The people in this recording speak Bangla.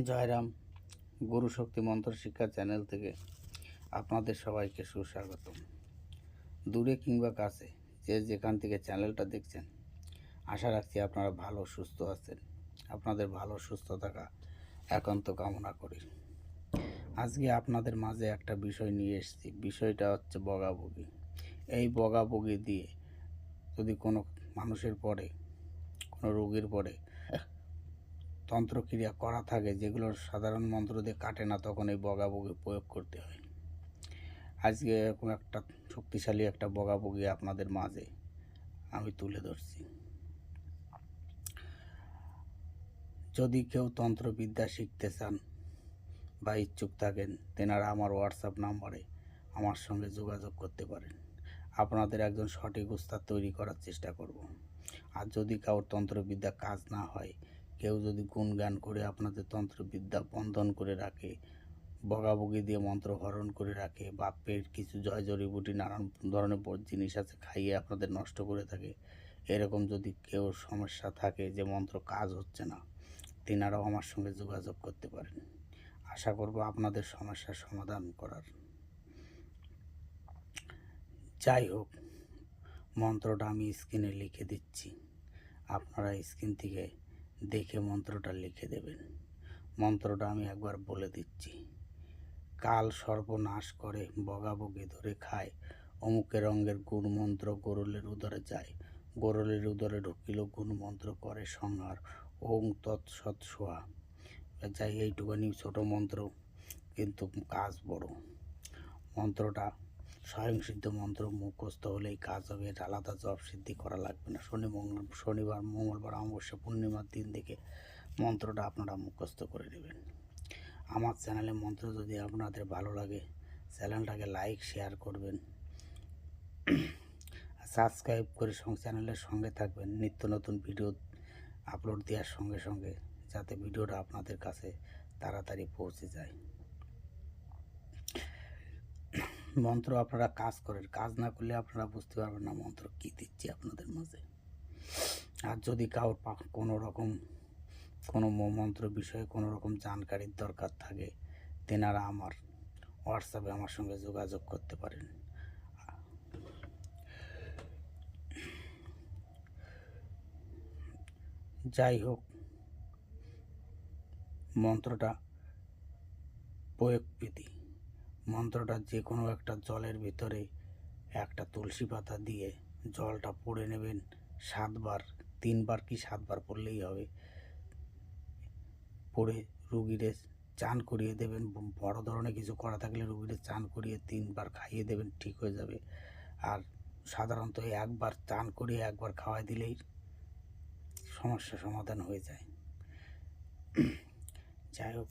জয়রাম, গুরু শক্তি মন্ত্র শিক্ষা চ্যানেল থেকে আপনাদের সবাইকে সুস্বাগতম। দূরে কিংবা কাছে যে যেখান থেকে চ্যানেলটা দেখছেন, আশা রাখছি আপনারা ভালো সুস্থ আছেন। আপনাদের ভালো সুস্থ থাকা একান্ত কামনা করি। আজকে আপনাদের মাঝে একটা বিষয় নিয়ে এসেছি। বিষয়টা হচ্ছে বগাবগি। এই বগাবগি দিয়ে যদি কোনো মানুষের পরে, কোনো রোগীর পরে তন্ত্রক্রিয়া করা থাকে, যেগুলো সাধারণ মন্ত্র দিয়ে কাটে না, তখন এই বগাবগি প্রয়োগ করতে হয়। আজকে এরকম একটা শক্তিশালী একটা বগাবগি আপনাদের মাঝে আমি তুলে ধরছি। যদি কেউ তন্ত্রবিদ্যা শিখতে চান বা ইচ্ছুক থাকেন, তেনারা আমার হোয়াটসঅ্যাপ নাম্বারে আমার সঙ্গে যোগাযোগ করতে পারেন। আপনাদের একজন সঠিক উস্তাদ তৈরি করার চেষ্টা করব। আর যদি কারোর তন্ত্রবিদ্যা কাজ না হয় কেউ যদি গুণগান করে আপনাদের তন্ত্রবিদ্যা বন্ধন করে রাখে, বগাবগি দিয়ে মন্ত্র হরণ করে রাখে, বাপ্পের কিছু জয় জড়িবুটি নানান ধরনের ব- জিনিস আছে খাইয়ে আপনাদের নষ্ট করে থাকে, এরকম যদি কেউ সমস্যা থাকে যে মন্ত্র কাজ হচ্ছে না, তেনারাও আমার সঙ্গে যোগাযোগ করতে পারেন। আশা করব আপনাদের সমস্যার সমাধান করার। যাই হোক, মন্ত্রটা আমি স্ক্রিনে লিখে দিচ্ছি। আপনারা স্ক্রিন থেকে দেখে মন্ত্রটা লিখে দেবেন। মন্ত্রটা আমি একবার বলে দিচ্ছি। কাল সর্বনাশ করে বগাবগি ধরে খায়, অমুকে রঙের গুণ মন্ত্র গোরলের উদরে যায়। গোরলের উদরে ঢুকিল গুণ মন্ত্র করে সংহার, ওং তৎসৎ সোহা। যাই, এইটুখানি ছোট মন্ত্র, কিন্তু কাজ বড়। মন্ত্রটা স্বয়ংসিদ্ধ মন্ত্র মুখস্থ হলেই কাজ হবে, এটা আলাদা জব সিদ্ধি করা লাগবে না। শনি মঙ্গল শনিবার, মঙ্গলবার, অমাবস্যা, পূর্ণিমার দিন থেকে মন্ত্রটা আপনারা মুখস্থ করে নেবেন। আমার চ্যানেলে মন্ত্র যদি আপনাদের ভালো লাগে, চ্যানেলটাকে লাইক, শেয়ার করবেন। সাবস্ক্রাইব করে সঙ্গে চ্যানেলের সঙ্গে থাকবেন। নিত্য নতুন ভিডিও আপলোড দেওয়ার সঙ্গে সঙ্গে, যাতে ভিডিওটা আপনাদের কাছে তাড়াতাড়ি পৌঁছে যায়। মন্ত্র আপনারা কাজ করেন। কাজ না করলে আপনারা বুঝতে পারবেন না মন্ত্র কী দিচ্ছি আপনাদের মাঝে। আর যদি কারোর কোনো রকম, কোনো মন্ত্র বিষয়ে কোনো রকম জানকারির দরকার থাকে, তেনারা আমার হোয়াটসঅ্যাপে আমার সঙ্গে যোগাযোগ করতে পারেন। যাই হোক, মন্ত্রটা প্রয়োগ প্রয়োগবিধি মন্ত্রটা যে কোনো একটা জলের ভিতরে একটা তুলসী পাতা দিয়ে জলটা পড়ে নেবেন সাতবার, তিনবার কি সাতবার পড়লেই হবে। পড়ে রুগীরে চান করিয়ে দেবেন, বড় ধরনের কিছু করা থাকলে রুগীরে চান করিয়ে তিনবার খাইয়ে দেবেন, ঠিক হয়ে যাবে। আর সাধারণত একবার চান করিয়ে একবার খাওয়াই দিলেই সমস্যা সমাধান হয়ে যায়। যাই হোক।